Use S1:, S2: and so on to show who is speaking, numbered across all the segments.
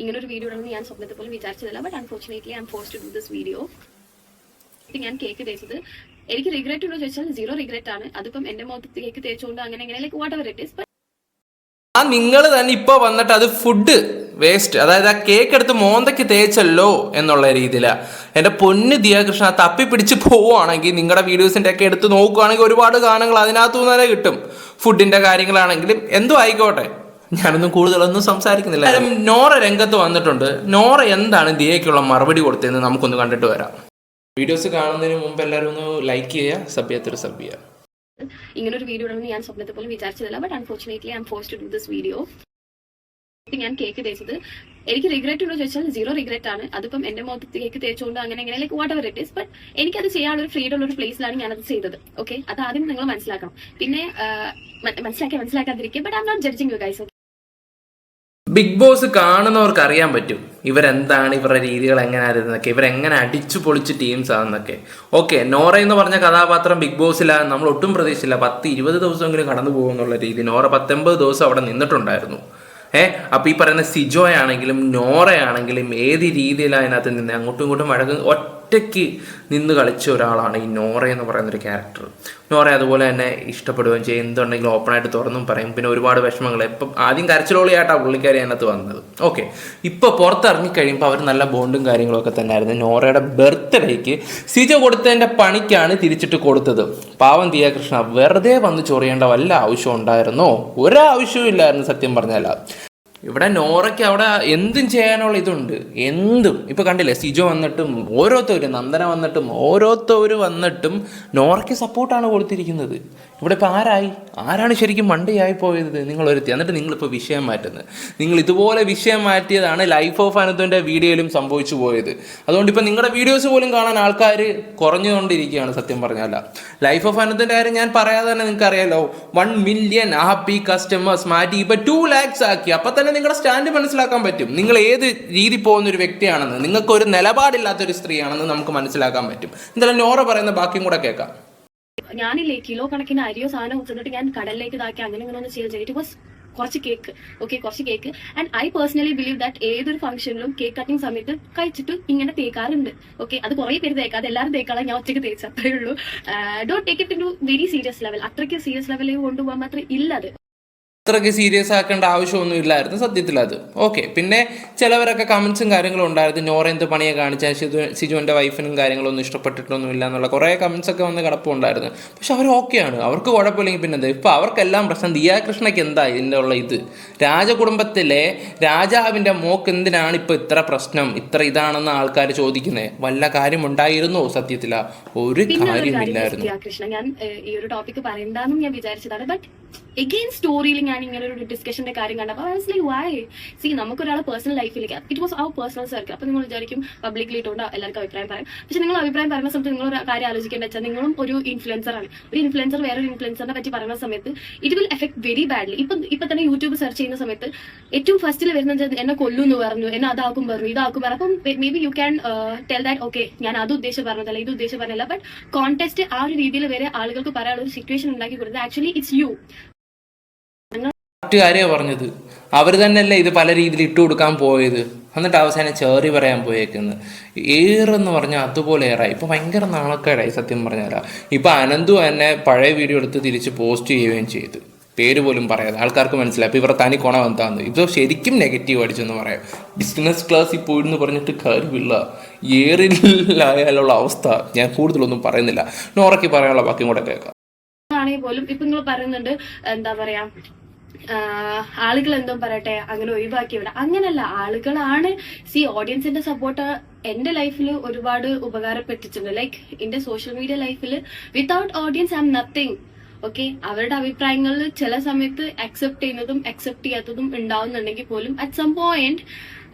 S1: ഇങ്ങനെ ഒരു വീഡിയോ ഉണ്ടെന്ന് ഞാൻ സ്വപ്നത്തിൽ പോലും വിചാരിച്ചതല്ല but unfortunately I'm force to do this video ഞാൻ കേക്ക് തേച്ചത്. എനിക്ക് റിഗ്രറ്റ് ഉണ്ടോ ചോദിച്ചാൽ സീറോ റിഗ്രറ്റ് ആണ്. അതിപ്പം എന്റെ മുഖത്ത് കേക്ക് തേച്ചുകൊണ്ട് അങ്ങനെ എങ്ങനെ like whatever it is
S2: ആ നിങ്ങൾ തന്നെ ഇപ്പൊ വന്നിട്ട് അത് ഫുഡ് വേസ്റ്റ് അതായത് ആ കേക്ക് എടുത്ത് മോന്തയ്ക്ക് തേച്ചല്ലോ എന്നുള്ള രീതിയിലാണ് എന്റെ പൊന്ന് ദിയാകൃഷ്ണ തപ്പി പിടിച്ച് പോവുകയാണെങ്കിൽ നിങ്ങളുടെ വീഡിയോസിന്റെ ഒക്കെ എടുത്ത് നോക്കുകയാണെങ്കിൽ ഒരുപാട് ഗാനങ്ങൾ അതിനകത്തു നിന്നേ കിട്ടും. ഫുഡിന്റെ കാര്യങ്ങളാണെങ്കിലും എന്തോ ആയിക്കോട്ടെ. ഞാനൊന്നും കൂടുതലൊന്നും സംസാരിക്കുന്നില്ല. നോറ രംഗത്ത് വന്നിട്ടുണ്ട്. നോറ എന്താണ് ദിയയ്ക്കുള്ള മറുപടി കൊടുത്തതെന്ന് നമുക്കൊന്ന് കണ്ടിട്ട് വരാം. വീഡിയോസ് കാണുന്നതിന് മുമ്പ് എല്ലാവരും ഒന്ന് ലൈക്ക് ചെയ്യുക. സബ് ചെയ്യുക
S1: ഇങ്ങനെ ഒരു വീഡിയോ ഇടണമെന്ന് ഞാൻ സ്വപ്നത്തെ പോലും വിചാരിച്ചതല്ല but unfortunately I'm force to do this video ഞാൻ കേക്ക് തേച്ചത്. എനിക്ക് റിഗ്രറ്റ് ഉണ്ടോ ചോദിച്ചാൽ സീറോ റിഗ്രറ്റ് ആണ്. അതിപ്പം എന്റെ മുഖത്ത് കേക്ക് തേച്ചുകൊണ്ട് അങ്ങനെ അങ്ങനെ like whatever it is but അത് ചെയ്യാനുള്ള ഒരു ഫ്രീഡം ഉള്ള ഒരു പ്ലേസിലാണ് അത് ചെയ്തത്. ഓക്കെ അത് ആദ്യം നിങ്ങൾ മനസ്സിലാക്കണം. പിന്നെ മനസ്സിലാക്കി മനസ്സിലാക്കാതിരിക്കുക but I'm not judging you guys
S2: big boss കാണുന്നവർക്ക് അറിയാൻ പറ്റും. ഇവരെന്താണ് ഇവരുടെ രീതികൾ എങ്ങനെയായിരുന്നൊക്കെ ഇവരെങ്ങനെ അടിച്ചു പൊളിച്ച് ടീംസ് ആണെന്നൊക്കെ. ഓക്കെ നോറ എന്ന് പറഞ്ഞ കഥാപാത്രം ബിഗ് ബോസിലാണ് നമ്മൾ ഒട്ടും പ്രതീക്ഷിച്ചില്ല. പത്ത് ഇരുപത് ദിവസമെങ്കിലും കടന്നു പോകുന്നുള്ള രീതി നോറ പത്തൊമ്പത് ദിവസം അവിടെ നിന്നിട്ടുണ്ടായിരുന്നു. ഏ അപ്പൊ ഈ പറയുന്ന സിജോയാണെങ്കിലും നോറയാണെങ്കിലും ഏത് രീതിയിലാണ് അതിനകത്ത് നിന്ന് അങ്ങോട്ടും ഇങ്ങോട്ടും വഴക്ക് ഒറ്റയ്ക്ക് നിന്ന് കളിച്ച ഒരാളാണ് ഈ നോറ എന്ന് പറയുന്ന ഒരു ക്യാരക്ടർ നോറ അതുപോലെ തന്നെ ഇഷ്ടപ്പെടുകയും ചെയ്യും. എന്തുണ്ടെങ്കിലും ഓപ്പണായിട്ട് തുറന്നും പറയും. പിന്നെ ഒരുപാട് വിഷമങ്ങൾ ഇപ്പം ആദ്യം കരച്ചിലോളിയായിട്ടാണ് പുള്ളിക്കാരി അതിനകത്ത് വന്നത്. ഓക്കെ ഇപ്പോൾ പുറത്തിറങ്ങി കഴിയുമ്പോൾ അവർ നല്ല ബോണ്ടും കാര്യങ്ങളൊക്കെ തന്നെയായിരുന്നു. നോറയുടെ ബർത്ത്ഡേക്ക് സിജ കൊടുത്തതിന്റെ പണിക്കാണ് തിരിച്ചിട്ട് കൊടുത്തത്. പാവം ദിയാകൃഷ്ണ വെറുതെ വന്ന് ചൊറിയേണ്ട വല്ല ആവശ്യം ഉണ്ടായിരുന്നോ? ഒരാവശ്യവും ഇല്ലായിരുന്നു സത്യം പറഞ്ഞാൽ ഇവിടെ നോറയ്ക്ക് അവിടെ എന്തും ചെയ്യാനുള്ള ഇതുണ്ട്. എന്തും. ഇപ്പൊ കണ്ടില്ലേ സിജോ വന്നിട്ടും ഓരോരുത്തരും നന്ദന വന്നിട്ടും ഓരോരുത്തർ വന്നിട്ടും നോറയ്ക്ക് സപ്പോർട്ടാണ് കൊടുത്തിരിക്കുന്നത്. ഇവിടെ ഇപ്പൊ ആരായി? ആരാണ് ശരിക്കും മണ്ടിയായി പോയത് നിങ്ങൾ ഒരുത്തി എന്നിട്ട് നിങ്ങളിപ്പോൾ വിഷയം മാറ്റുന്നത്. നിങ്ങൾ ഇതുപോലെ വിഷയം മാറ്റിയതാണ് ലൈഫ് ഓഫ് അനന്തുവിന്റെ വീഡിയോയിലും സംഭവിച്ചു പോയത്. അതുകൊണ്ട് ഇപ്പം നിങ്ങളുടെ വീഡിയോസ് പോലും കാണാൻ ആൾക്കാർ കുറഞ്ഞുകൊണ്ടിരിക്കുകയാണ് സത്യം പറഞ്ഞാൽ ലൈഫ് ഓഫ് അനത്തിന്റെ കാര്യം ഞാൻ പറയാതെ തന്നെ നിങ്ങൾക്ക് അറിയാലോ വൺ മില്യൺ ഹാപ്പി കസ്റ്റമേഴ്സ് മാറ്റി. ഇപ്പൊ ടു ലാക്സ് ആക്കി. അപ്പൊ തന്നെ നിങ്ങളുടെ സ്റ്റാൻഡ് മനസ്സിലാക്കാൻ പറ്റും. നിങ്ങൾ ഏത് രീതി പോകുന്ന ഒരു വ്യക്തിയാണെന്ന് നിങ്ങൾക്ക് ഒരു നിലപാടില്ലാത്ത ഒരു സ്ത്രീയാണെന്ന് നമുക്ക് മനസ്സിലാക്കാൻ പറ്റും. എന്തായാലും നോറ പറയുന്ന ബാക്കിയും കൂടെ കേൾക്കാം.
S1: ഞാനില്ലേ കിലോ കണക്കിന് അരിയോ സാധനം കൊടുത്തിട്ട് ഞാൻ കടലിലേക്ക് ഇതാക്കി അങ്ങനെ ഇങ്ങനെ ഒന്നും ചെയ്ത് ഇറ്റ് വാസ് കുറച്ച് കേക്ക് ഓക്കെ കുറച്ച് cake and I personally believe that ഏതൊരു ഫംഗ്ഷനിലും കേക്ക് കട്ടിങ് സമയത്ത് കഴിച്ചിട്ട് ഇങ്ങനെ തേക്കാറുണ്ട്. ഓക്കെ അത് കുറെ പേര് തേക്കാതെ എല്ലാവരും തേക്കാളെ ഞാൻ ഒറ്റയ്ക്ക് തേച്ചു അത്രേ ഉള്ളൂ dot take it to very serious level അത്രയ്ക്ക് സീരിയസ് ലെവലിൽ കൊണ്ടുപോകാൻ മാത്രം ഇല്ല അത്.
S2: അത്രയ്ക്ക് സീരിയസ് ആക്കേണ്ട ആവശ്യമൊന്നും ഇല്ലായിരുന്നു സത്യത്തിൽ അത് ഓക്കെ പിന്നെ ചിലവരൊക്കെ കമൻസും കാര്യങ്ങളും ഉണ്ടായിരുന്നു. നോറ എന്ത് പണിയെ കാണിച്ചാൽ സിജു സിജുവിന്റെ വൈഫിനും കാര്യങ്ങളൊന്നും ഇഷ്ടപ്പെട്ടിട്ടൊന്നും ഇല്ല എന്നുള്ള കുറേ കമൻസ് ഒക്കെ വന്ന് കിടപ്പുണ്ടായിരുന്നു പക്ഷെ അവർ ഓക്കെയാണ് അവർക്ക് കുഴപ്പമില്ലെങ്കിൽ പിന്നെ എന്താ ഇപ്പോൾ അവർക്കെല്ലാം പ്രശ്നം. ദിയാകൃഷ്ണയ്ക്ക് എന്താ ഇതിന്റെ ഉള്ള ഇത്? രാജകുടുംബത്തിലെ രാജാവിന്റെ മോക്ക് എന്തിനാണ് ഇപ്പോൾ ഇത്ര പ്രശ്നം? ഇത്ര ഇതാണെന്ന് ആൾക്കാർ ചോദിക്കുന്നത് വല്ല കാര്യം ഉണ്ടായിരുന്നോ സത്യത്തിലാ? ഒരു കാര്യമില്ലായിരുന്നു.
S1: ഞാൻ ഈ ഒരു ടോപ്പിക് പറയണ്ടെന്നും ഞാൻ വിചാരിച്ചതാണ്. ബട്ട് എഗെയിൻ സ്റ്റോറിയിൽ ഞാൻ ഇങ്ങനെ ഒരു ഡിസ്കഷന്റെ കാര്യം കണ്ടപ്പോൾ ലൈക്ക് വൈ സി നമുക്കൊരാളെ പേഴ്സണൽ ലൈഫിലേക്ക് it was our personal circle അപ്പൊ നിങ്ങൾ വിചാരിക്കും പബ്ലിക്കിൽ ഇട്ടുകൊണ്ട് എല്ലാവർക്കും അഭിപ്രായം പറയാം. പക്ഷെ നിങ്ങൾ അഭിപ്രായം പറയുന്ന സമയത്ത് നിങ്ങൾ ഒരു കാര്യം ആലോചിക്കേണ്ട വെച്ചാൽ നിങ്ങളും ഒരു ഇൻഫ്ലുവൻസർ ആണ്. ഒരു ഇൻഫ്ലുവൻസർ വേറൊരു ഇൻഫ്ലുവൻസറിനെ പറ്റി പറയുന്ന സമയത്ത് it will effect very badly ഇപ്പൊ ഇപ്പൊ തന്നെ യൂട്യൂബ് സെർച്ച് ചെയ്യുന്ന സമയത്ത് ഏറ്റവും ഫസ്റ്റിൽ വരുന്നത് എന്നെ കൊല്ലു എന്ന് പറഞ്ഞു എന്നെ അതാക്കും പറഞ്ഞു ഇതാക്കും പറഞ്ഞു. അപ്പം maybe you can tell that okay ഞാൻ അത് ഉദ്ദേശം പറഞ്ഞതല്ല ഇത് ഉദ്ദേശം പറഞ്ഞല്ല ബട്ട് കോൺടെസ്റ്റ് ആ ഒരു രീതിയിൽ വരെ ആളുകൾക്ക് പറയാനുള്ള ഒരു സിറ്റുവേഷൻ ഉണ്ടാക്കി കൊടുത്തത് ആക്ച്വലി ഇറ്റ്സ് യു
S2: കാര്യമാണ് പറഞ്ഞത്. അവർ തന്നെയല്ലേ ഇത് പല രീതിയിൽ ഇട്ടു കൊടുക്കാൻ പോയത്. എന്നിട്ട് അവസാനം ചേറി പറയാൻ പോയേക്കുന്നത്. ഏറെന്ന് പറഞ്ഞാൽ അതുപോലെ ഏറായി. ഇപ്പോൾ ഭയങ്കര നാണക്കേടായി സത്യം പറഞ്ഞാലാ. ഇപ്പോൾ അനന്തു തന്നെ പഴയ വീഡിയോ എടുത്ത് തിരിച്ച് പോസ്റ്റ് ചെയ്യുകയും ചെയ്തു. പേര് പോലും പറയാതെ. ആൾക്കാർക്ക് മനസ്സിലായി. ഇപ്പോൾ ഇവർ തനി കൊണ വന്നതാന്ന് ഇപ്പോൾ ശരിക്കും നെഗറ്റീവ് അടിച്ചെന്ന് പറയാം. ബിസിനസ് ക്ലാസ്സിൽ പോയിരുന്നു പറഞ്ഞിട്ട് കാര്യമില്ല. ഏറിലായാലുള്ള അവസ്ഥ ഞാൻ കൂടുതലൊന്നും പറയുന്നില്ല. നോറക്കി പറയാനുള്ള ബാക്കിയും കൂടെ കേൾക്കാം.
S1: ആണെങ്കിൽ പോലും ഇപ്പൊ നിങ്ങൾ പറയുന്നുണ്ട് എന്താ പറയാ ആളുകൾ എന്തോ പറയട്ടെ അങ്ങനെ ഒഴിവാക്കി വിടാം അങ്ങനല്ല ആളുകളാണ് സി ഓഡിയൻസിന്റെ സപ്പോർട്ട് എന്റെ ലൈഫിൽ ഒരുപാട് ഉപകാരപ്പെട്ടിട്ടുണ്ട്. ലൈക്ക് എന്റെ സോഷ്യൽ മീഡിയ ലൈഫിൽ without audience I'm nothing okay അവരുടെ അഭിപ്രായങ്ങളിൽ ചില സമയത്ത് അക്സെപ്റ്റ് ചെയ്യുന്നതും അക്സെപ്റ്റ് ചെയ്യാത്തതും ഉണ്ടാവുന്നുണ്ടെങ്കിൽ പോലും അറ്റ് സം പോയിന്റ്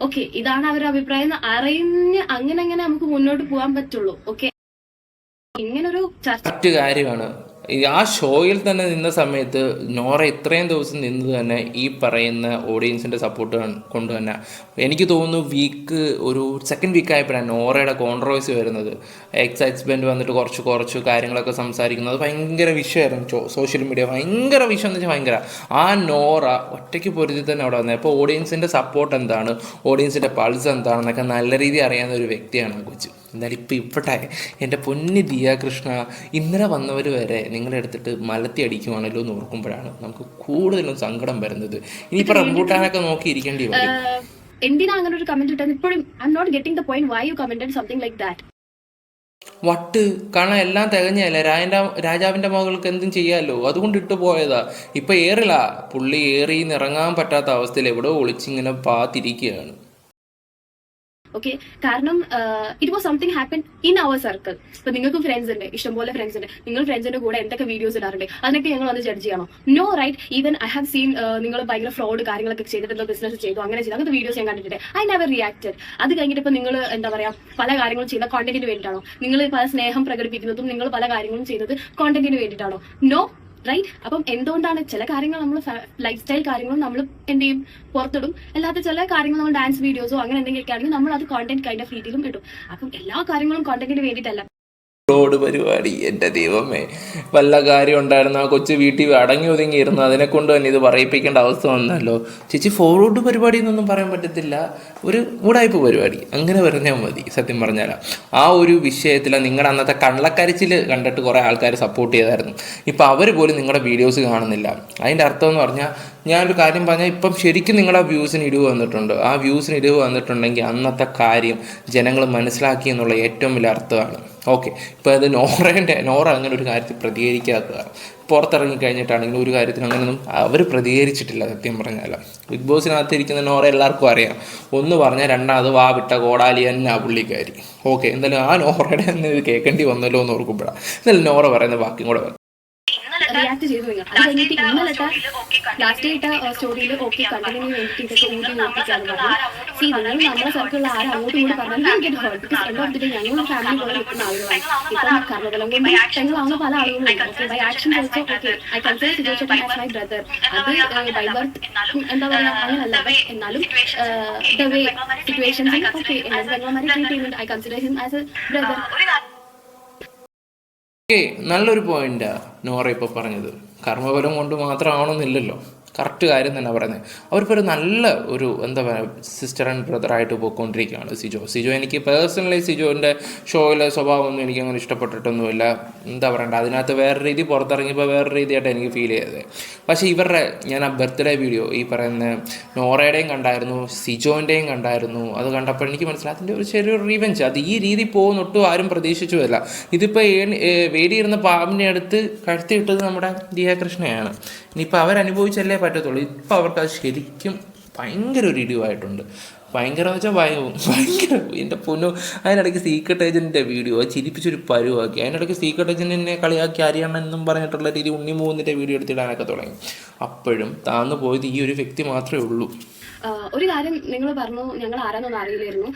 S1: ഓക്കെ ഇതാണ് അവരുടെ അഭിപ്രായം എന്ന് അറിഞ്ഞ് അങ്ങനെ അങ്ങനെ നമുക്ക് മുന്നോട്ട് പോകാൻ പറ്റുള്ളൂ. ഓക്കെ ഇങ്ങനൊരു ചർച്ച
S2: കാര്യമാണ്. ആ ഷോയിൽ തന്നെ നിന്ന സമയത്ത് നോറ ഇത്രയും ദിവസം നിന്നത് തന്നെ ഈ പറയുന്ന ഓഡിയൻസിന്റെ സപ്പോർട്ട് കൊണ്ട് തന്നെ. എനിക്ക് തോന്നുന്നു വീക്ക് ഒരു സെക്കൻഡ് വീക്ക് ആയപ്പോഴാണ് നോറയുടെ കോൺട്രവേഴ്സി വരുന്നത്. എക്സ് ഹസ്ബൻഡ് വന്നിട്ട് കുറച്ച് കുറച്ച് കാര്യങ്ങളൊക്കെ സംസാരിക്കുന്നത്. ഭയങ്കര വിഷയമായിരുന്നു. സോഷ്യൽ മീഡിയ ഭയങ്കര വിഷയം എന്ന് വെച്ചാൽ ഭയങ്കര. ആ നോറ ഒറ്റയ്ക്ക് പൊരുതി തന്നെ അവിടെ വന്നത്. അപ്പോൾ ഓഡിയൻസിന്റെ സപ്പോർട്ട് എന്താണ്? ഓഡിയൻസിന്റെ പൾസ് എന്താണെന്നൊക്കെ നല്ല രീതിയിൽ അറിയാവുന്ന ഒരു വ്യക്തിയാണ് കൊച്ച്. എന്നാലും ഇപ്പം ഇവിടെ എന്റെ പൊന്നി ദിയ കൃഷ്ണ ഇന്നലെ വന്നവർ വരെ നിങ്ങളെ എടുത്തിട്ട് മലത്തി അടിക്കുവാണല്ലോ എന്ന് ഓർക്കുമ്പോഴാണ് നമുക്ക് കൂടുതലും സങ്കടം വരുന്നത്. ഇനിയിപ്പോൾ റംബൂട്ടാനൊക്കെ നോക്കി ഇരിക്കേണ്ടി വരും
S1: എന്തിനാ അങ്ങനെ ഒരു കമന്റ് ഇട്ടത്? ഇപ്പോഴും I'm not getting the point why you commented something like that
S2: വട്ട് കാരണം എല്ലാം തികഞ്ഞല്ലേ രാജന്റെ രാജാവിന്റെ മകൾക്ക് എന്തും ചെയ്യാമല്ലോ അതുകൊണ്ട് ഇട്ട് പോയതാ. ഇപ്പം ഏറില്ല പുള്ളി ഏറി ഇറങ്ങാൻ പറ്റാത്ത അവസ്ഥയിൽ എവിടെ ഒളിച്ചിങ്ങനെ പാത്തിരിക്കുകയാണ്.
S1: ഓക്കെ കാരണം it was something happen in our circle ഇപ്പൊ നിങ്ങൾക്ക് ഫ്രണ്ട്സ് ഉണ്ട് ഇഷ്ടംപോലെ ഫ്രണ്ട്സ് ഉണ്ട്. നിങ്ങൾ ഫ്രണ്ട്സിന്റെ കൂടെ എന്തൊക്കെ വീഡിയോസ് ഇടാറുണ്ട്? അതിനൊക്കെ ഞങ്ങൾ വന്ന് ജഡ്ജ് ചെയ്യണോ. No right even I have seen നിങ്ങൾ ഭയങ്കര ഫ്രോഡ് കാര്യങ്ങളൊക്കെ ചെയ്തിട്ടുള്ള ബിസിനസ് ചെയ്തു അങ്ങനെ ചെയ്തു. അങ്ങനത്തെ വീഡിയോസ് ഞാൻ കണ്ടിട്ടുണ്ട് ഐ നെവർ റിയാക്റ്റഡ് അത് കഴിഞ്ഞിട്ട് ഇപ്പൊ നിങ്ങൾ എന്താ പറയാ പല കാര്യങ്ങളും ചെയ്യുന്ന കോണ്ടന്റിന് വേണ്ടിയിട്ടാണോ? നിങ്ങൾ പല സ്നേഹം പ്രകടിപ്പിക്കുന്നതും നിങ്ങൾ പല കാര്യങ്ങളും ചെയ്യുന്നത് കോണ്ടന്റിന് വേണ്ടിയിട്ടാണോ? നോ റൈറ്റ് അപ്പം എന്തുകൊണ്ടാണ് ചില കാര്യങ്ങൾ നമ്മൾ ലൈഫ് സ്റ്റൈൽ കാര്യങ്ങളും നമ്മൾ എന്ത് ചെയ്യും? പുറത്തിടും. അല്ലാത്ത ചില കാര്യങ്ങൾ നമ്മൾ ഡാൻസ് വീഡിയോസോ അങ്ങനെ എന്തെങ്കിലുമൊക്കെ ആണെങ്കിൽ നമ്മൾ അത് കോണ്ടന്റ് കൈൻഡ് ഓഫ് രീതിയിലും ഇടും. അപ്പം എല്ലാ കാര്യങ്ങളും കോണ്ടന്റിന് വേണ്ടിയിട്ടല്ല.
S2: റോഡ് പരിപാടി. എന്റെ ദൈവമേ. വല്ല കാര്യം ഉണ്ടായിരുന്നു ആ കൊച്ചു വീട്ടിൽ അടങ്ങി ഒതുങ്ങിയിരുന്നു അതിനെ കൊണ്ട് തന്നെ ഇത് പറയിപ്പിക്കേണ്ട അവസ്ഥ വന്നല്ലോ. ചേച്ചി ഫോർവേഡ് പരിപാടി എന്നൊന്നും പറയാൻ പറ്റത്തില്ല. ഒരു ഉടായ്പ പരിപാടി. അങ്ങനെ പറഞ്ഞാൽ മതി. സത്യം പറഞ്ഞാൽ ആ ഒരു വിഷയത്തിൽ നിങ്ങളുടെ അന്നത്തെ കള്ളക്കരച്ചിൽ കണ്ടിട്ട് കുറേ ആൾക്കാർ സപ്പോർട്ട് ചെയ്തായിരുന്നു. ഇപ്പോൾ അവർ പോലും നിങ്ങളുടെ വീഡിയോസ് കാണുന്നില്ല. അതിന്റെ അർത്ഥം എന്ന് പറഞ്ഞാൽ ഞാനൊരു കാര്യം പറഞ്ഞാൽ ഇപ്പം ശരിക്കും നിങ്ങളുടെ വ്യൂസിന് ഇടിവ് വന്നിട്ടുണ്ട്. ആ വ്യൂസിന് ഇടിവ് വന്നിട്ടുണ്ടെങ്കിൽ അന്നത്തെ കാര്യം ജനങ്ങൾ മനസ്സിലാക്കി എന്നുള്ള ഏറ്റവും വലിയ അർത്ഥമാണ്. ഓക്കെ ഇപ്പോൾ അത് നോറേന്റെ നോറ അങ്ങനെ ഒരു കാര്യത്തിൽ പ്രതികരിക്കാത്തത്. പുറത്തിറങ്ങി കഴിഞ്ഞിട്ടാണെങ്കിലും ഒരു കാര്യത്തിന് അങ്ങനെയൊന്നും അവർ പ്രതികരിച്ചിട്ടില്ല സത്യം പറഞ്ഞാൽ ബിഗ് ബോസിനകത്ത് ഇരിക്കുന്ന നോറ എല്ലാവർക്കും അറിയാം. ഒന്ന് പറഞ്ഞാൽ രണ്ടാമത് വാ വിട്ട കോടാലി തന്നെ ആ പുള്ളിക്കാരി. ഓക്കെ എന്തായാലും ആ നോറയുടെ തന്നെ ഇത് കേൾക്കേണ്ടി വന്നല്ലോ എന്ന് ഓർക്കുമ്പോഴാണ് എന്നാലും നോറ പറയുന്ന ബാക്കിയും കൂടെ
S1: റിയാക്ട് ചെയ്തു അത് കഴിഞ്ഞിട്ട് ഇന്നലത്തെ ലാസ്റ്റ് ഇട്ട സ്റ്റോറിയിൽ ഓക്കെ കണ്ടതിന് വേണ്ടിയിട്ട് ഇതൊക്കെ ഊട്ടി ഓർപ്പിച്ചാണ് പറഞ്ഞു. സി നിങ്ങൾ നമ്മുടെ സർക്കിളിൽ ആരും അങ്ങോട്ടും ഇങ്ങോട്ട് പറഞ്ഞാൽ എനിക്ക് hurt because end of the day ഞങ്ങൾ ഫാമിലി പോലെ നിൽക്കുന്ന ആളുകളാണ്. ഇപ്പം കർമ്മബലം കൊണ്ട് ഞങ്ങളാവുന്ന പല ആളുകളും ഓക്കെ ബൈ ആക്ഷൻ ചോദിച്ചോ okay I consider situation as my brother അത് ബൈ ബർത്ത് എന്താ പറയുക അങ്ങനല്ല എന്നാലും ദ വേ സിറ്റുവേഷൻസ് ഓക്കെ എന്നത് പെങ്ങളമാരെ ട്രീറ്റ് ചെയ്യുന്നുണ്ട്. I consider him as a brother
S2: okay നല്ലൊരു പോയിന്റാ നോറ ഇപ്പോൾ പറഞ്ഞത്. കർമ്മബലം കൊണ്ട് മാത്രമാവണമെന്നില്ലല്ലോ കറക്റ്റ് കാര്യം തന്നെ പറയുന്നത്. അവരിപ്പോൾ ഒരു നല്ല ഒരു എന്താ പറയുക സിസ്റ്റർ ആൻഡ് ബ്രദറായിട്ട് പോയിക്കൊണ്ടിരിക്കുകയാണ് സിജോ. സിജോ എനിക്ക് പേഴ്സണലി സിജോന്റെ ഷോയിലെ സ്വഭാവമൊന്നും എനിക്ക് അങ്ങനെ ഇഷ്ടപ്പെട്ടിട്ടൊന്നുമില്ല. എന്താ പറയണ്ട അതിനകത്ത് വേറെ രീതി പുറത്തിറങ്ങിയപ്പോൾ വേറെ രീതിയായിട്ട് എനിക്ക് ഫീൽ ചെയ്തത്. പക്ഷേ ഇവരുടെ ഞാൻ ആ ബർത്ത്ഡേ വീഡിയോ ഈ പറയുന്ന നോറയുടെയും കണ്ടായിരുന്നു സിജോന്റെയും കണ്ടായിരുന്നു അത് കണ്ടപ്പോൾ എനിക്ക് മനസ്സിലായി അതിന്റെ ഒരു ചെറിയൊരു റീവെഞ്ച് അത് ഈ രീതി പോകുന്നൊട്ടും ആരും പ്രതീക്ഷിച്ചുമല്ല ഇതിപ്പോൾ വേടിയിരുന്ന പാമ്പിനെ അടുത്ത് കഴുത്തിയിട്ടത് നമ്മുടെ ദിയാകൃഷ്ണയാണ്. ഇനിയിപ്പോൾ അവരനുഭവിച്ചല്ലേ പറ്റത്തുള്ളൂ. ഇപ്പം അവർക്ക് അത് ശരിക്കും ഭയങ്കര ഒരു ഇടിവായിട്ടുണ്ട്. ഭയങ്കര വെച്ചാൽ ഭയ ഭയങ്കര എന്റെ പൊന്നു അതിനിടയ്ക്ക് സീക്രട്ട് ഏജന്റിന്റെ വീഡിയോ ചിരിപ്പിച്ചൊരു പരുവാക്കി. അതിനിടയ്ക്ക് സീക്രട്ട് ഏജന്റിനെ കളിയാക്കി അറിയണം എന്നും പറഞ്ഞിട്ടുള്ള രീതി ഉണ്ണി മൂന്നിന്റെ വീഡിയോ എടുത്തിടാനൊക്കെ തുടങ്ങി. അപ്പോഴും താന്നു പോയത് ഈ ഒരു വ്യക്തി മാത്രമേ ഉള്ളൂ.
S1: ഒരു കാര്യം നിങ്ങൾ പറഞ്ഞു ഞങ്ങൾ ആരാന്നൊന്നും അറിയില്ലായിരുന്നു.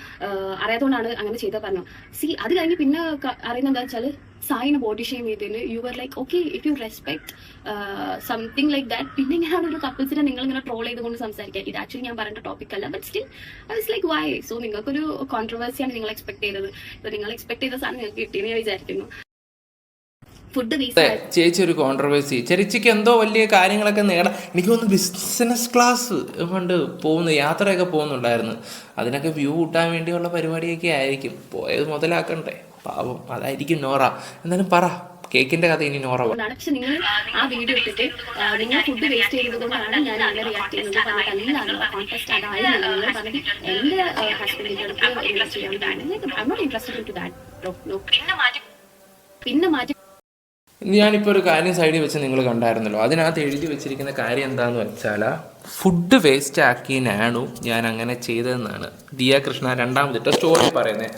S1: അറിയാത്തതുകൊണ്ടാണ് അങ്ങനെ ചെയ്ത പറഞ്ഞു. സി അത് കഴിഞ്ഞ് പിന്നെ അറിയുന്ന അറിയുന്നത് എന്താ വെച്ചാൽ സായിന് ബോഡി ഷെയിം ചെയ്തതിന് you are like okay if you respect something like that പിന്നെ ഇങ്ങനെയാണ് ഒരു കപ്പിൾസിനെ നിങ്ങൾ ഇങ്ങനെ ട്രോൾ ചെയ്തുകൊണ്ട് സംസാരിക്കുക. ഇത് ആക്ച്വലി ഞാൻ പറയേണ്ട ടോപ്പിക് അല്ല but still I like why so നിങ്ങൾക്കൊരു കോൺട്രവേഴ്സിയാണ് നിങ്ങൾ എക്സ്പെക്ട് ചെയ്തത്. നിങ്ങൾ എക്സ്പെക്ട് ചെയ്ത സാധനം നിങ്ങൾക്ക് കിട്ടിയെന്ന് ഞാൻ വിചാരിക്കുന്നു. ഫുഡ്
S2: ചേച്ചി ഒരു കോൺട്രവേഴ്സി ചെറിച്ചിക്ക് എന്തോ വലിയ കാര്യങ്ങളൊക്കെ നേടാം എനിക്ക് തോന്നുന്നു ബിസിനസ് ക്ലാസ് കൊണ്ട് പോകുന്ന യാത്രയൊക്കെ പോകുന്നുണ്ടായിരുന്നു. അതിനൊക്കെ വ്യൂ കൂട്ടാൻ വേണ്ടിയുള്ള പരിപാടിയൊക്കെ ആയിരിക്കും. പോയത് മുതലാക്കണ്ടേ? പാവം. അതായിരിക്കും നോറ. എന്നാലും പറ. കേക്കിന്റെ കഥ ഇനി നോറ.
S1: പക്ഷെ നിങ്ങൾ ആ വീഡിയോ ഇട്ടിട്ട് നിങ്ങൾ ഫുഡ് വേസ്റ്റ് ചെയ്തതുകൊണ്ടാണ് ഞാൻ അങ്ങനെ റിയാക്ട് ചെയ്യുന്നത് നിങ്ങൾ പറഞ്ഞത് എന്റെ ചെയ്യാൻ നോട്ട് ഇൻട്രസ്റ്റഡ് ടു ദാറ്റ് പിന്നെ മാറ്റി
S2: ഞാനിപ്പോൾ ഒരു കാര്യം സൈഡിൽ വെച്ച് നിങ്ങൾ കണ്ടായിരുന്നല്ലോ. അതിനകത്ത് എഴുതി വെച്ചിരിക്കുന്ന കാര്യം എന്താന്ന് വെച്ചാൽ ഫുഡ് വേസ്റ്റ് ആക്കിനാണു ഞാൻ അങ്ങനെ ചെയ്തതെന്നാണ്. ദിയ കൃഷ്ണ രണ്ടാമത്തെ സ്റ്റോറി പറയുന്നത്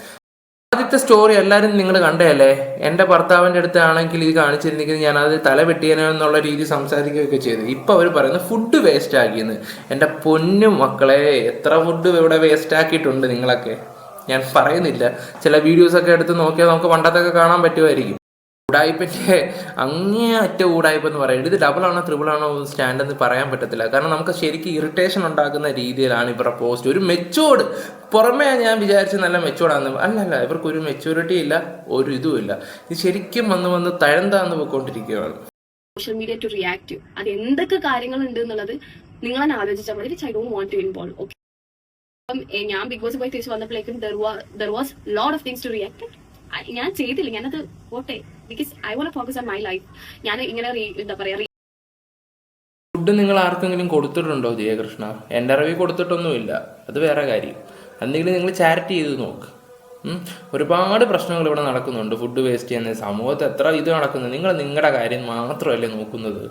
S2: ആദ്യത്തെ സ്റ്റോറി എല്ലാവരും നിങ്ങൾ കണ്ടതല്ലേ? എന്റെ ഭർത്താവിന്റെ അടുത്ത് ആണെങ്കിൽ ഇത് കാണിച്ചിരുന്നെങ്കിൽ ഞാൻ അത് തല വെട്ടിയനോ എന്നുള്ള രീതി സംസാരിക്കുകയൊക്കെ ചെയ്തു. ഇപ്പം അവർ പറയുന്നത് ഫുഡ് വേസ്റ്റ് ആക്കിയെന്ന്. എന്റെ പൊന്നും മക്കളെ എത്ര ഫുഡ് ഇവിടെ വേസ്റ്റ് ആക്കിയിട്ടുണ്ട് നിങ്ങളൊക്കെ? ഞാൻ പറയുന്നില്ല. ചില വീഡിയോസൊക്കെ എടുത്ത് നോക്കിയാൽ നമുക്ക് പണ്ടത്തൊക്കെ കാണാൻ പറ്റുമായിരിക്കും. ഉടായ്പന്റെ അങ്ങേയറ്റ ഉടായ്പ എന്ന് പറയുന്നത് ഇത് ഡബിൾ ആണോ ത്രിബിൾ ആണോ സ്റ്റാൻഡ് എന്ന് പറയാൻ പറ്റത്തില്ല. കാരണം നമുക്ക് ശരിക്കും ഇറിറ്റേഷൻ ഉണ്ടാക്കുന്ന രീതിയിലാണ് ഇവരുടെ പോസ്റ്റ് ഒരു മെച്ചോർഡ് പുറമേ ഞാൻ വിചാരിച്ച നല്ല മെച്ചോർഡാന്ന് അല്ലല്ല ഇവർക്ക് ഒരു മെച്ചൂരിറ്റി ഇല്ല ഒരു ഇതും ഇല്ല. ഇത് ശരിക്കും വന്ന് വന്ന് തഴന്താന്ന് പോയിക്കൊണ്ടിരിക്കുകയാണ്.
S1: സോഷ്യൽ മീഡിയ ടു റിയാക്ട് അത് എന്തൊക്കെ കാര്യങ്ങൾ ഉണ്ട് എന്നുള്ളത് നിങ്ങൾ ആലോചിച്ചാൽ മതി. I don't want to involve okay ഞാൻ ബിഗ് ബോസ് പോയി തിരിച്ച് വന്നപ്പോഴേക്കും there was lot of things to react ഞാൻ ചെയ്തില്ല. ഞാനത് പോട്ടെ. Because I want focus on my life ഞാൻ ഇങ്ങനെ എന്താ പറയാ
S2: ഫുഡ് നിങ്ങൾ ആർക്കെങ്കിലും കൊടുത്തിട്ടുണ്ടോ ജയകൃഷ്ണ? എന്റെ അറിവിൽ കൊടുത്തിട്ടൊന്നുമില്ല. അത് വേറെ കാര്യം. എന്തെങ്കിലും നിങ്ങൾ ചാരിറ്റി ചെയ്ത് നോക്ക്. ഒരുപാട് പ്രശ്നങ്ങൾ ഇവിടെ നടക്കുന്നുണ്ട്. ഫുഡ് വേസ്റ്റ് ചെയ്യുന്ന സമൂഹത്തിൽ എത്ര ഇത് നടക്കുന്നത് നിങ്ങൾ നിങ്ങളുടെ കാര്യം മാത്രമല്ലേ നോക്കുന്നത്.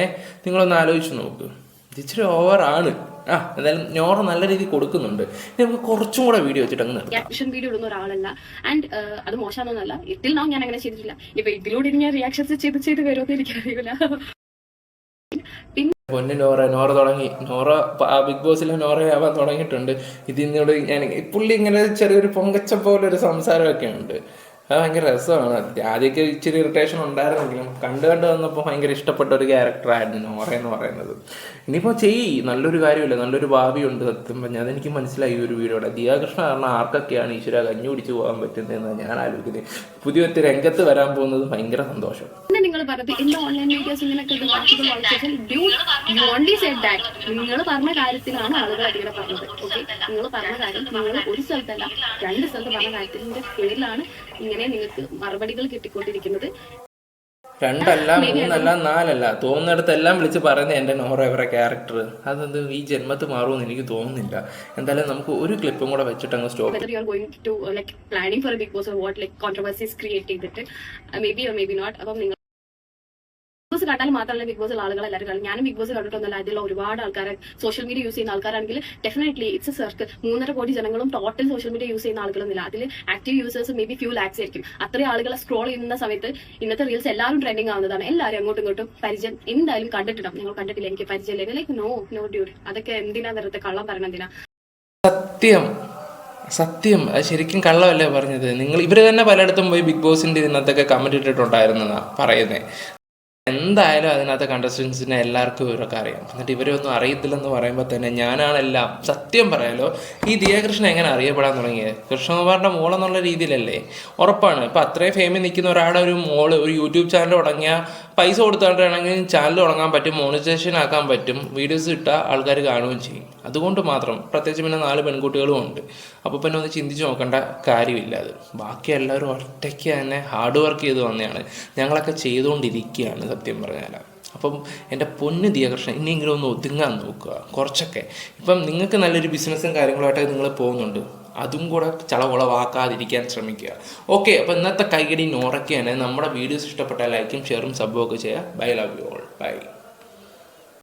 S2: ഏഹ് നിങ്ങളൊന്ന് ആലോചിച്ച് നോക്ക്. ഇച്ചിരി ഓവറാണ് ആ എന്തായാലും ഞോറ നല്ല രീതിയിൽ കൊടുക്കുന്നുണ്ട്. നമുക്ക് കുറച്ചും കൂടെ വീഡിയോ വെച്ചിട്ട് അങ്ങ്
S1: റിയാക്ഷൻ വീഡിയോ ഇടുന്ന ഒരാളല്ല. ആൻഡ് അത് മോശമാണെന്നല്ല. ഇട്ടിൽ നാം ഞാൻ അങ്ങനെ ചെയ്തിട്ടില്ല. ഇപ്പൊ ഇതിലൂടെ ഞാൻ റിയാക്ഷൻസ് ചെയ്ത് ചെയ്ത് വരുമെന്ന് എനിക്കറിയില്ല.
S2: പൊന്നു നോറ നോറ തുടങ്ങി. നോറ ബിഗ് ബോസിലെ നോറയാവാൻ തുടങ്ങിയിട്ടുണ്ട്. ഇതിനോട് ഞാൻ പുള്ളി ഇങ്ങനെ ചെറിയൊരു പൊങ്കച്ച പോലെ ഒരു സംസാരമൊക്കെ ഉണ്ട്. അത് ഭയങ്കര രസമാണ്. ആദ്യമൊക്കെ ഇച്ചിരി ഇറിറ്റേഷൻ ഉണ്ടായിരുന്നെങ്കിലും കണ്ടു കണ്ട് വന്നപ്പോൾ ഭയങ്കര ഇഷ്ടപ്പെട്ട ഒരു ക്യാരക്ടറായിരുന്നു നോറ എന്ന് പറയുന്നത്. ഇനിയിപ്പോൾ ചെയ്യ് നല്ലൊരു കാര്യമില്ല നല്ലൊരു ഭാവിയുണ്ട് സത്യം പറഞ്ഞാൽ അതെനിക്ക് മനസ്സിലായി ഒരു വീഡിയോടെ. ദിയാകൃഷ്ണ കാരണം ആർക്കൊക്കെയാണ് ഈശ്വര കഞ്ഞു പിടിച്ച് പോകാൻ പറ്റുന്നതെന്ന് ഞാൻ ആലോചിക്കുന്നത്. പുതിയൊരു രംഗത്ത് വരാൻ പോകുന്നത് ഭയങ്കര സന്തോഷം.
S1: നിങ്ങൾ പറഞ്ഞത് എല്ലാ ഓൺലൈൻ വീഡിയോസ് ഇങ്ങനെയൊക്കെ നിങ്ങൾ പറഞ്ഞ കാര്യത്തിലാണ് ആളുകൾ അതിങ്ങനെ പറഞ്ഞത്. ഓക്കെ നിങ്ങൾ പറഞ്ഞ കാര്യം നിങ്ങൾ ഒരു സ്ഥലത്തല്ല രണ്ട് സ്ഥലത്ത് പറഞ്ഞ കാര്യത്തിന്റെ പേരിലാണ് ഇങ്ങനെ നിങ്ങൾക്ക് മറുപടികൾ കിട്ടിക്കൊണ്ടിരിക്കുന്നത്.
S2: രണ്ടല്ല മൂന്നല്ല നാലല്ല. തോന്നുന്നിടത്തെല്ലാം വിളിച്ച് പറയുന്ന എന്റെ നോറ എവറെ ക്യാരക്ടർ അതെന്ത് ഈ ജന്മത്ത് മാറുമെന്ന് എനിക്ക് തോന്നുന്നില്ല. എന്തായാലും നമുക്ക് ഒരു ക്ലിപ്പും കൂടെ വെച്ചിട്ട് അങ്ങ് stop
S1: whether you are going to like planning for for a big or or what like controversies create ചെയ്തിട്ട് മേ ബി നോട്ട് അപ്പം നിങ്ങൾ ബിഗ് ബോസ് കണ്ടാൽ മാത്രമല്ല ബിഗ് ബോസിൽ ആളുകൾ എല്ലാവരും കാണും. ഞാനും ബിഗ് ബോസ് കണ്ടിട്ടൊന്നുമല്ല. അതിലുള്ള ഒരുപാട് ആൾക്കാരെ സോഷ്യൽ മീഡിയ യൂസ് ചെയ്യുന്ന ആൾക്കാരാണെങ്കിൽ ഡെഫിനറ്റ്ലി ഇറ്റ്സ് എ സർക്കിൾ മൂന്നര കോടി ജനങ്ങളും ടോട്ടൽ സോഷ്യൽ മീഡിയ യൂസ് ചെയ്യുന്ന ആളുകളൊന്നുമില്ല. അതിൽ active users may be few lakhs ആയിരിക്കും. അത്രയും ആളുകളെ സ്ക്രോൾ ചെയ്യുന്ന സമയത്ത് ഇന്നത്തെ റീൽസ് എല്ലാവരും ട്രെൻഡിങ് ആവുന്നതാണ്. എല്ലാവരും അങ്ങോട്ടും ഇങ്ങോട്ടും പരിചയം എന്തായാലും കണ്ടിട്ടുണ്ടാവും നിങ്ങൾ കണ്ടിട്ടില്ല. എനിക്ക് പരിചയമില്ല ലൈക്ക് നോ നോ ഡ്യൂഡ് അതൊക്കെ എന്തിനാ വെറുതെ കള്ളം പറയണം എന്തിനാ?
S2: സത്യം. സത്യം. ശരിക്കും കള്ളമല്ലേ പറഞ്ഞത്? നിങ്ങൾ ഇവർ തന്നെ പലയിടത്തും പോയി ബിഗ് ബോസിന്റെ ഇതിനകത്തൊക്കെ കമന്റ് ഇട്ടിട്ടുണ്ടായിരുന്നതാണ് പറയുന്നത് എന്തായാലും അതിനകത്ത് കണ്ടസ്റ്റൻസിനെ എല്ലാവർക്കും ഇവരൊക്കെ അറിയാം. എന്നിട്ട് ഇവരൊന്നും അറിയത്തില്ലെന്ന് പറയുമ്പോൾ തന്നെ ഞാനാണെല്ലാം സത്യം പറയാലോ ഈ ദിയാകൃഷ്ണൻ എങ്ങനെ അറിയപ്പെടാൻ തുടങ്ങിയത്? കൃഷ്ണകുമാറിന്റെ മോളെന്നുള്ള രീതിയിലല്ലേ? ഉറപ്പാണ്. ഇപ്പം അത്രയും ഫേമിൽ നിൽക്കുന്ന ഒരാളുടെ ഒരു മോൾ ഒരു യൂട്യൂബ് ചാനൽ തുടങ്ങിയ പൈസ കൊടുത്തോണ്ടാണെങ്കിൽ ചാനൽ തുടങ്ങാൻ പറ്റും മോണിറ്റൈസേഷൻ ആക്കാൻ പറ്റും വീഡിയോസ് ഇട്ടാൽ ആൾക്കാർ കാണുകയും ചെയ്യും. അതുകൊണ്ട് മാത്രം. പ്രത്യേകിച്ച് പിന്നെ നാല് പെൺകുട്ടികളും ഉണ്ട്. അപ്പോൾ പിന്നെ ഒന്ന് ചിന്തിച്ച് നോക്കേണ്ട കാര്യമില്ല അത്. ബാക്കി എല്ലാവരും ഒറ്റയ്ക്ക് തന്നെ ഹാർഡ് വർക്ക് ചെയ്ത് വന്നതാണ്. ഞങ്ങളൊക്കെ ചെയ്തുകൊണ്ടിരിക്കുകയാണ് സത്യം പറഞ്ഞാൽ അപ്പം എന്റെ പൊന്ന് ദിയകൃഷ്ണൻ ഇനിയെങ്കിലും ഒന്ന് ഒതുങ്ങാൻ നോക്കുക. കുറച്ചൊക്കെ. ഇപ്പം നിങ്ങൾക്ക് നല്ലൊരു ബിസിനസ്സും കാര്യങ്ങളുമായിട്ട് നിങ്ങൾ പോകുന്നുണ്ട്. അതും കൂടെ ചളകുളവാക്കാതിരിക്കാൻ ശ്രമിക്കുക. ഓക്കെ അപ്പോൾ ഇന്നത്തെ കൈകടി നോറയ്ക്ക് തന്നെ നമ്മുടെ വീഡിയോസ് ഇഷ്ടപ്പെട്ട ലൈക്കും ഷെയറും സബ്ബും ഒക്കെ ചെയ്യുക. Bye love you all bye